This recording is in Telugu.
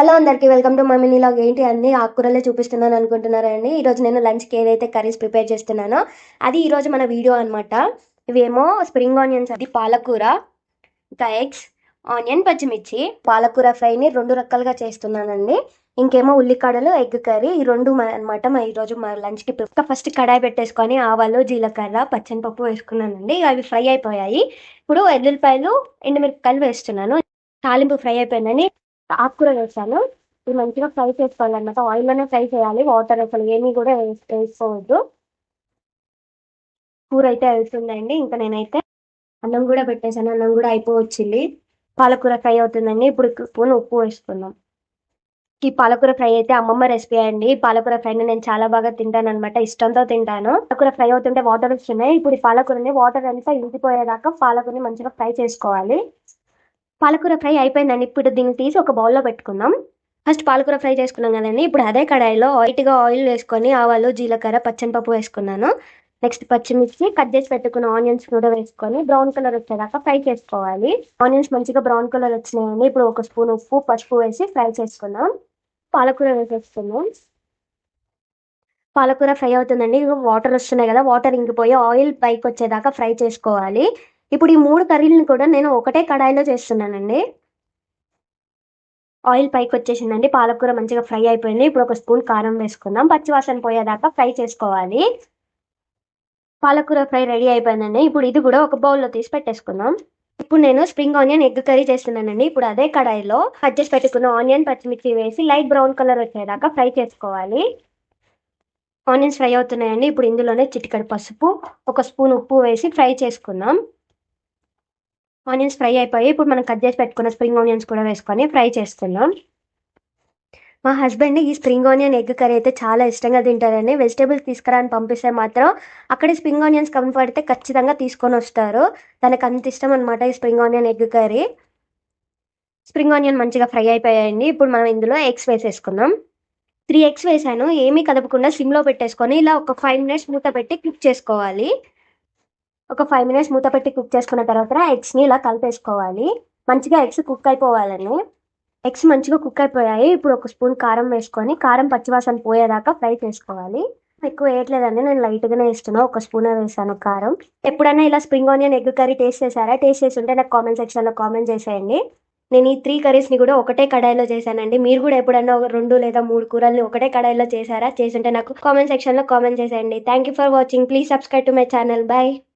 హలో అందరికీ వెల్కమ్ టు మమ్మీ లాగ్. ఏంటి అన్ని ఆకుకూరలే చూపిస్తున్నాను అనుకుంటున్నారండి ఈరోజు నేను లంచ్కి ఏదైతే కర్రీస్ ప్రిపేర్ చేస్తున్నానో అది ఈరోజు మన వీడియో అనమాట ఇవేమో స్ప్రింగ్ ఆనియన్స్ అది పాలకూర ఇంకా ఎగ్స్ ఆనియన్ పచ్చిమిర్చి పాలకూర ఫ్రైని రెండు రకాలుగా చేస్తున్నానండి. ఇంకేమో ఉల్లికాడలు ఎగ్ కర్రీ ఈ రెండు అనమాట మా ఈరోజు మా లంచ్కి ఫస్ట్ కడాయి పెట్టేసుకొని ఆవాలు జీలకర్ర పచ్చని పప్పు వేసుకున్నానండి అవి ఫ్రై అయిపోయాయి. ఇప్పుడు ఎల్లుల్లిపాయలు ఎండుమిరపకాయలు వేస్తున్నాను. తాలింపు ఫ్రై అయిపోయిందని ఆకుకూర వేసాను ఇది మంచిగా ఫ్రై చేసుకోవాలన్నమాట. ఆయిల్లోనే ఫ్రై చేయాలి. వాటర్ అసలు ఏమీ కూడా వేసుకోవద్దు. కూర అయితే వెళ్తుందండి. ఇంకా నేనైతే అన్నం కూడా పెట్టేశాను. అన్నం కూడా అయిపోవచ్చింది. పాలకూర ఫ్రై అవుతుందండి. ఇప్పుడు స్పూన్ ఉప్పు వేసుకుందాం. ఈ పాలకూర ఫ్రై అయితే అమ్మమ్మ రెసిపీ అండి. ఈ పాలకూర ఫ్రైని నేను చాలా బాగా తింటాను అనమాట ఇష్టంతో తింటాను. పాలకూర ఫ్రై అవుతుంటే వాటర్ వస్తున్నాయి. ఇప్పుడు ఈ పాలకూరని వాటర్ అంతా ఇంకిపోయేదాకా పాలకూరని మంచిగా ఫ్రై చేసుకోవాలి. పాలకూర ఫ్రై అయిపోయిందండి. ఇప్పుడు దీన్ని తీసి ఒక బౌల్లో పెట్టుకుందాం. ఫస్ట్ పాలకూర ఫ్రై చేసుకున్నాం కదండి. ఇప్పుడు అదే కడాయిలో వైట్గా ఆయిల్ వేసుకొని ఆవాలు జీలకర్ర పచ్చనిపప్పు వేసుకున్నాను. నెక్స్ట్ పచ్చిమిర్చి కట్ చేసి పెట్టుకున్న ఆనియన్స్ కూడా వేసుకొని బ్రౌన్ కలర్ వచ్చేదాకా ఫ్రై చేసుకోవాలి. ఆనియన్స్ మంచిగా బ్రౌన్ కలర్ వచ్చినాయండి. ఇప్పుడు ఒక స్పూన్ ఉప్పు పసుపు వేసి ఫ్రై చేసుకుందాం. పాలకూర వేసేసుకుందాం. పాలకూర ఫ్రై అవుతుందండి. వాటర్ వస్తున్నాయి కదా. వాటర్ ఇంకిపోయి ఆయిల్ పైకి వచ్చేదాకా ఫ్రై చేసుకోవాలి. ఇప్పుడు ఈ మూడు కర్రీలను కూడా నేను ఒకటే కడాయిలో చేస్తున్నానండి. ఆయిల్ పైకి వచ్చేసిందండి. పాలకూర మంచిగా ఫ్రై అయిపోయింది. ఇప్పుడు ఒక స్పూన్ కారం వేసుకుందాం. పచ్చివాసన పోయేదాకా ఫ్రై చేసుకోవాలి. పాలకూర ఫ్రై రెడీ అయిపోయిందండి. ఇప్పుడు ఇది కూడా ఒక బౌల్లో తీసి పెట్టేసుకుందాం. ఇప్పుడు నేను స్ప్రింగ్ ఆనియన్ ఎగ్ కర్రీ చేస్తున్నానండి. ఇప్పుడు అదే కడాయిలో కట్ చేసి పెట్టుకున్న ఆనియన్ పచ్చిమిర్చి వేసి లైట్ బ్రౌన్ కలర్ వచ్చేదాకా ఫ్రై చేసుకోవాలి. ఆనియన్స్ ఫ్రై అవుతున్నాయండి. ఇప్పుడు ఇందులోనే చిటికడి పసుపు ఒక స్పూన్ ఉప్పు వేసి ఫ్రై చేసుకుందాం. ఆనియన్స్ ఫ్రై అయిపోయి ఇప్పుడు మనం కట్ చేసి పెట్టుకున్న స్ప్రింగ్ ఆనియన్స్ కూడా వేసుకొని ఫ్రై చేస్తున్నాం. మా హస్బెండ్ ఈ స్ప్రింగ్ ఆనియన్ ఎగ్ కర్రీ అయితే చాలా ఇష్టంగా తింటారని వెజిటేబుల్స్ తీసుకురా అని పంపిస్తే మాత్రం అక్కడే స్ప్రింగ్ ఆనియన్స్ కనపడితే ఖచ్చితంగా తీసుకొని వస్తారు. తనకు అంత ఇష్టం అనమాట ఈ spring onion egg curry. Spring onion మంచిగా ఫ్రై అయిపోయాయండి. ఇప్పుడు మనం ఇందులో ఎగ్స్ వేసేసుకుందాం. త్రీ ఎగ్స్ వేసాను. ఏమీ కదపకుండా సిమ్లో పెట్టేసుకొని ఇలా ఒక ఫైవ్ మినిట్స్ మూత పెట్టి కుక్ చేసుకోవాలి. ఒక ఫైవ్ మినిట్స్ మూత పెట్టి కుక్ చేసుకున్న తర్వాత ఎగ్స్ని ఇలా కలిపేసుకోవాలి. మంచిగా ఎగ్స్ కుక్ అయిపోవాలని. ఎగ్స్ మంచిగా కుక్ అయిపోయాయి. ఇప్పుడు ఒక స్పూన్ కారం వేసుకొని కారం పచ్చివాసన పోయేదాకా ఫ్రై చేసుకోవాలి. ఎక్కువ వేయట్లేదండి. నేను లైట్గానే వేస్తున్నా. ఒక స్పూన్ వేసాను కారం. ఎప్పుడైనా ఇలా spring onion egg curry taste చేశారా? టేస్ట్ చేసి ఉంటే నాకు కామెంట్ సెక్షన్లో కామెంట్ చేసేయండి. నేను ఈ త్రీ కర్రీస్ని కూడా ఒకటే కడాయిలో చేశానండి. మీరు కూడా ఎప్పుడన్నా ఒక రెండు లేదా మూడు కూరల్ని ఒకటే కడాయిలో చేశారా? చేస్తుంటే నాకు కామెంట్ సెక్షన్లో కామెంట్ చేసేయండి. Thank you for watching please subscribe to my channel bye